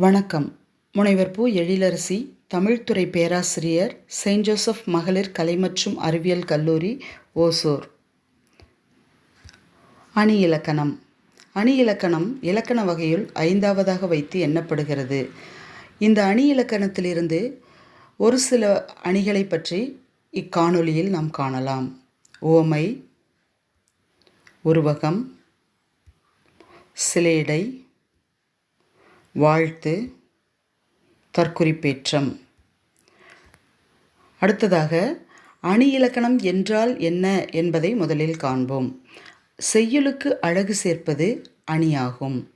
வணக்கம். முனைவர் பூ எழிலரசி தமிழ்துறை பேராசிரியர் செயின்ட் ஜோசப் மகளிர் கலை மற்றும் அறிவியல் கல்லூரி ஓசூர். அணி இலக்கணம். அணி இலக்கணம் இலக்கண வகையில் ஐந்தாவதாக வைத்து எண்ணப்படுகிறது. இந்த அணி இலக்கணத்திலிருந்து ஒரு சில அணிகளை பற்றி இக்காணொலியில் நாம் காணலாம். ஓமை உருவகம் சிலேடை வாழ்த்து தற்குறிப்பேற்றம். அடுத்ததாக அணி இலக்கணம் என்றால் என்ன என்பதை முதலில் காண்போம். செய்யுளுக்கு அழகு சேர்ப்பது அணியாகும்.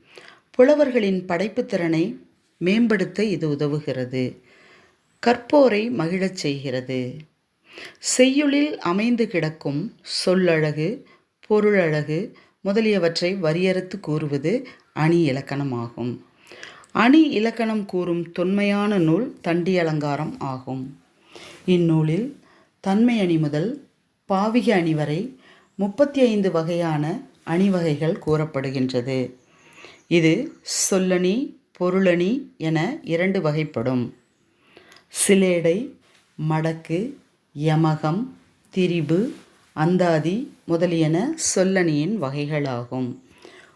புலவர்களின் படைப்புத் திறனை மேம்படுத்த இது உதவுகிறது. கற்போரை மகிழச் செய்கிறது. செய்யுளில் அமைந்து கிடக்கும் சொல்லழகு பொருளழகு முதலியவற்றை வரியறுத்து கூறுவது அணி இலக்கணமாகும். அணி இலக்கணம் கூறும் தொன்மையான நூல் தண்டி அலங்காரம் ஆகும். இந்நூலில் தன்மை அணி முதல் பாவிக அணி வரை முப்பத்தி ஐந்து வகையான அணிவகைகள் கூறப்படுகின்றது. இது சொல்லணி பொருளணி என இரண்டு வகைப்படும். சிலேடை மடக்கு யமகம் திரிபு அந்தாதி முதலியன சொல்லணியின் வகைகளாகும்.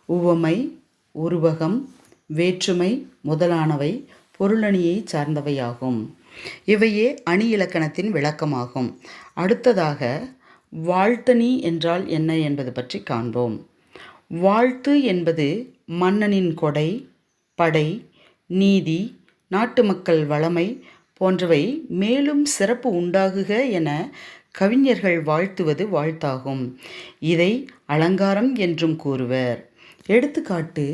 உவமை உருவகம் வேற்றுமை முதலானவை பொருளணியை சார்ந்தவையாகும். இவையே அணி இலக்கணத்தின் விளக்கமாகும். அடுத்ததாக வாழ்த்தணி என்றால் என்ன என்பது பற்றி காண்போம். வாழ்த்து என்பது மன்னனின் கொடை படை நீதி நாட்டு மக்கள் வளமை போன்றவை மேலும் சிறப்பு உண்டாகுக என கவிஞர்கள் வாழ்த்துவது வாழ்த்தாகும். இதை அலங்காரம் என்றும் கூறுவர். எடுத்துக்காட்டு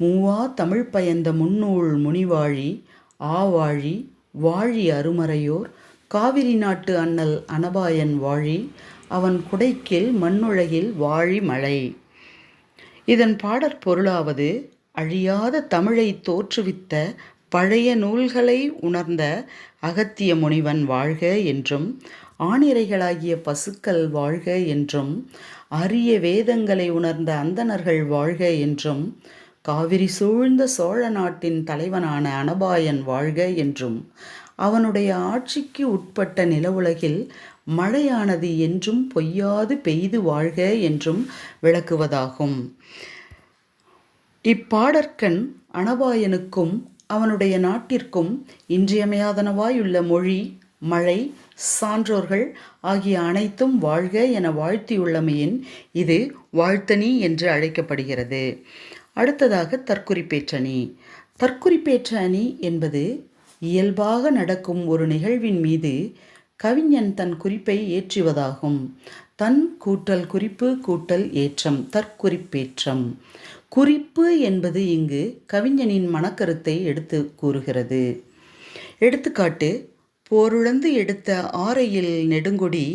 மூவா தமிழ் பயந்த முன்னூல் முனிவாழி ஆவாழி வாழி அருமறையோர் காவிரி நாட்டு அண்ணல் அனபாயன் வாழி அவன் குடைக்கில் மண்ணுலகில் வாழி மழை. இதன் பாடற் பொருளாவது அழியாத தமிழை தோற்றுவித்த பழைய நூல்களை உணர்ந்த அகத்திய முனிவன் வாழ்க என்றும் ஆணிரைகளாகிய பசுக்கள் வாழ்க என்றும் அரிய வேதங்களை உணர்ந்த அந்தணர்கள் வாழ்க என்றும் காவிரி சூழ்ந்த சோழ நாட்டின் தலைவனான அனபாயன் வாழ்க என்றும் அவனுடைய ஆட்சிக்கு உட்பட்ட நிலவுலகில் மழையானது என்றும் பொய்யாது பெய்து வாழ்க என்றும் விளக்குவதாகும். இப்பாடற்கண் அனபாயனுக்கும் அவனுடைய நாட்டிற்கும் இன்றியமையாதனவாயுள்ள மொழி மழை சான்றோர்கள் ஆகிய அனைத்தும் வாழ்க என வாழ்த்தியுள்ளமையின் இது வாழ்த்தனி என்று அழைக்கப்படுகிறது. அடுத்ததாக தற்குறிப்பேற்றணி. தற்குறிப்பேற்ற அணி என்பது இயல்பாக நடக்கும் ஒரு நிகழ்வின் மீது கவிஞன் தன் குறிப்பை ஏற்றுவதாகும். தன் கூட்டல் குறிப்பு கூட்டல் ஏற்றம் தற்குறிப்பேற்றம். குறிப்பு என்பது இங்கு கவிஞனின் மனக்கருத்தை எடுத்து கூறுகிறது. எடுத்துக்காட்டு போருழந்து எடுத்த ஆரையில் நெடுங்கொடி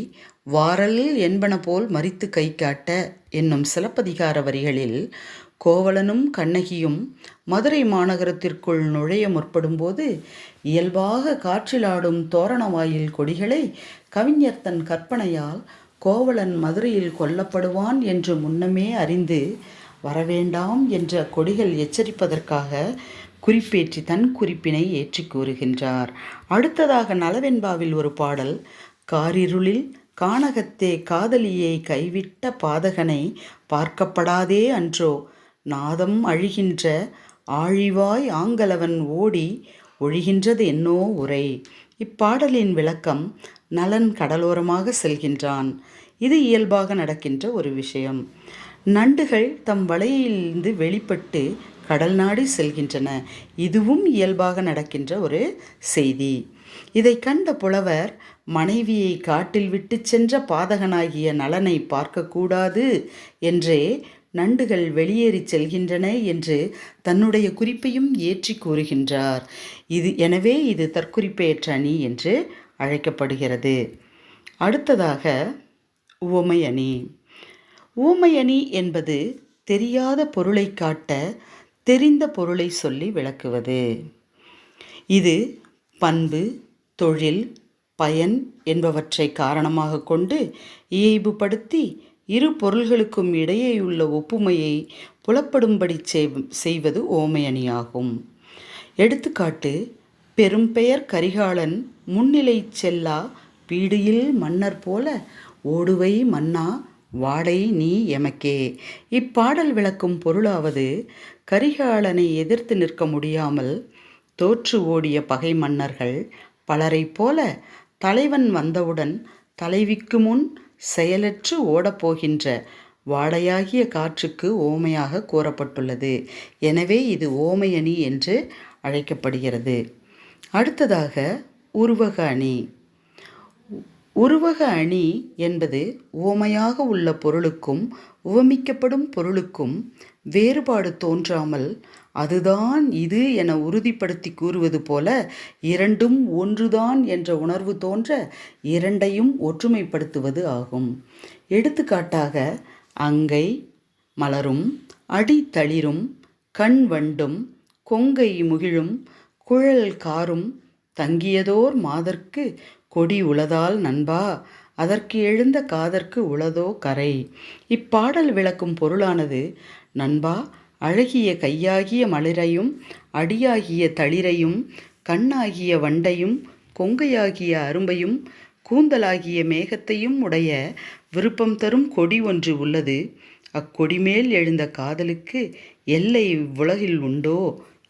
வாரல் என்பன போல் மறித்து கை காட்ட என்னும் சிலப்பதிகார வரிகளில் கோவலனும் கண்ணகியும் மதுரை மாநகரத்திற்குள் நுழைய முற்படும்போது இயல்பாக காற்றிலாடும் தோரணவாயில் கொடிகளை கவிஞர் தன் கற்பனையால் கோவலன் மதுரையில் கொல்லப்படுவான் என்று முன்னமே அறிந்து வரவேண்டாம் என்ற கொடிகள் எச்சரிப்பதற்காக குறிப்பேற்றி தன் குறிப்பினை ஏற்றி கூறுகின்றார். அடுத்ததாக நலவெண்பாவில் ஒரு பாடல் காரிருளில் கானகத்தே காதலியை கைவிட்ட பாதகனை பார்க்கப்படாதே அன்றோ நாதம் அழிகின்ற ஆழிவாய் ஆங்கலவன் ஓடி ஒழிகின்றது என்னோ உரை. இப்பாடலின் விளக்கம் நலன் கடலோரமாக செல்கின்றான். இது இயல்பாக நடக்கின்ற ஒரு விஷயம். நண்டுகள் தம் வலையிலிருந்து வெளிப்பட்டு கடல் நாடி செல்கின்றன. இதுவும் இயல்பாக நடக்கின்ற ஒரு செய்தி. இதை கண்ட புலவர் மனைவியை காட்டில் விட்டு சென்ற பாதகனாகிய நலனை பார்க்கக்கூடாது என்றே நண்டுகள் வெளியேறிச் செல்கின்றன என்று தன்னுடைய குறிப்பையும் ஏற்றி கூறுகின்றார். இது எனவே இது தற்குறிப்பேற்ற அணி என்று அழைக்கப்படுகிறது. அடுத்ததாக உவமை அணி. ஊமை அணி என்பது தெரியாத பொருளை காட்ட தெரிந்த பொருளை சொல்லி விளக்குவது. இது பண்பு தொழில் பயன் என்பவற்றை காரணமாக கொண்டு இயைபுபடுத்தி இரு பொருள்களுக்கும் இடையேயுள்ள ஒப்புமையை புலப்படும்படி செய்வது ஓமையணியாகும். எடுத்துக்காட்டு பெரும்பெயர் கரிகாலன் முன்னிலை செல்லா பீடியில் மன்னர் போல ஓடுவை மன்னா வாடை நீ எமக்கே. இப்பாடல் விளக்கும் பொருளாவது கரிகாலனை எதிர்த்து நிற்க முடியாமல் தோற்று ஓடிய பகை மன்னர்கள் பலரைப் போல தலைவன் வந்தவுடன் தலைவிக்கு முன் செயலற்று ஓடப்போகின்ற வாடையாகிய காற்றுக்கு ஓமையாக கூறப்பட்டுள்ளது. எனவே இது ஓமையணி என்று அழைக்கப்படுகிறது. அடுத்ததாக உருவக அணி. உருவக அணி என்பது உவமையாக உள்ள பொருளுக்கும் உவமிக்கப்படும் பொருளுக்கும் வேறுபாடு தோன்றாமல் அதுதான் இது என உறுதிப்படுத்தி கூறுவது போல இரண்டும் ஒன்றுதான் என்ற உணர்வு தோன்ற இரண்டையும் ஒற்றுமைப்படுத்துவது ஆகும். எடுத்துக்காட்டாக அங்கை மலரும் அடி தளிரும் கண் வண்டும் கொங்கை முகிழும் குழல் காரும் தங்கியதோர் மாதர்க்கு கொடி உளதால் நண்பா அதற்கு எழுந்த காதற்கு உளதோ கரை. இப்பாடல் விளக்கும் பொருளானது நண்பா அழகிய கையாகிய மலரையும் அடியாகிய தளிரையும் கண்ணாகிய வண்டையும் கொங்கையாகிய அரும்பையும் கூந்தலாகிய மேகத்தையும் உடைய விருப்பம் தரும் கொடி ஒன்று உள்ளது. அக்கொடி மேல் எழுந்த காதலுக்கு எல்லை உலகில் உண்டோ?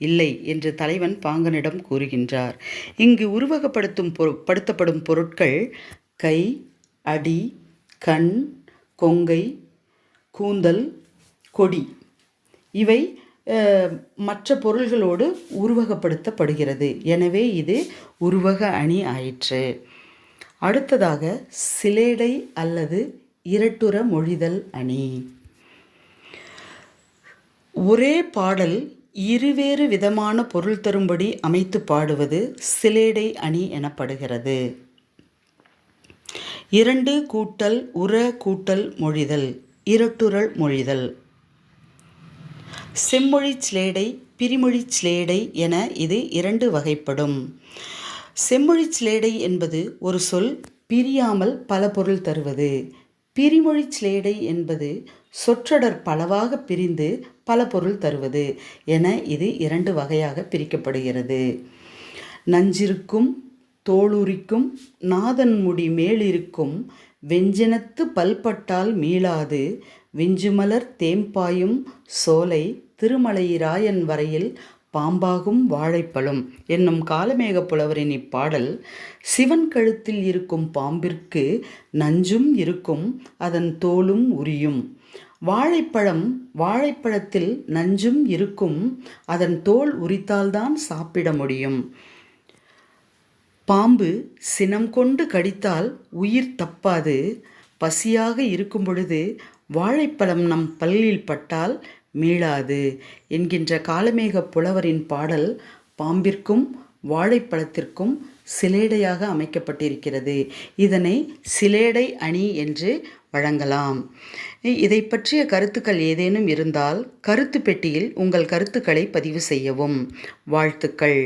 இல்லை என்று தலைவன் பாங்கனிடம் கூறுகின்றார். இங்கு உருவகப்படுத்தும் பொரு படுத்தப்படும் பொருட்கள் கை அடி கண் கொங்கை கூந்தல் கொடி. இவை மற்ற பொருள்களோடு உருவகப்படுத்தப்படுகிறது. எனவே இது உருவக அணி ஆயிற்று. அடுத்ததாக சிலேடை அல்லது இரட்டுற மொழிதல் அணி. ஒரே பாடல் இருவேறு விதமான பொருள் தரும்படி அமைத்து பாடுவது சிலேடை அணி எனப்படுகிறது. இரண்டு கூட்டல் உர கூட்டல் மொழிதல் இரட்டுரல் மொழிதல். செம்மொழி சிலேடை பிரிமொழி சிலேடை என இது இரண்டு வகைப்படும். செம்மொழி சிலேடை என்பது ஒரு சொல் பிரியாமல் பல பொருள் தருவது. பிரிமொழி சிலேடை என்பது சொற்றொடர் பலவாக பிரிந்து பல பொருள் தருவது என இது இரண்டு வகையாக பிரிக்கப்படுகிறது. நஞ்சிருக்கும் தோளுரிக்கும் நாதன் முடி மேலிருக்கும் வெஞ்சினத்து பல்பட்டால் மீளாது விஞ்சுமலர் தேம்பாயும் சோலை திருமலையிராயன் வரையில் பாம்பாகும் வாழைப்பழம் என்னும் காலமேக புலவரின் இப்பாடல் சிவன் கழுத்தில் இருக்கும் பாம்பிற்கு நஞ்சும் இருக்கும் அதன் தோலும் உரியும். வாழைப்பழம் வாழைப்பழத்தில் நஞ்சும் இருக்கும் அதன் தோல் உரித்தால்தான் சாப்பிட முடியும். பாம்பு சினம் கொண்டு கடித்தால் உயிர் தப்பாது. பசியாக இருக்கும் பொழுது வாழைப்பழம் நம் பல்லில் பட்டால் மீளாது என்கின்ற காலமேக புலவரின் பாடல் பாம்பிற்கும் வாழைப்பழத்திற்கும் சிலேடையாக அமைக்கப்பட்டிருக்கிறது. இதனை சிலேடை அணி என்று வழங்கலாம். இதை பற்றிய கருத்துக்கள் ஏதேனும் இருந்தால் கருத்து பெட்டியில் உங்கள் கருத்துக்களை பதிவு செய்யவும். வாழ்த்துக்கள்.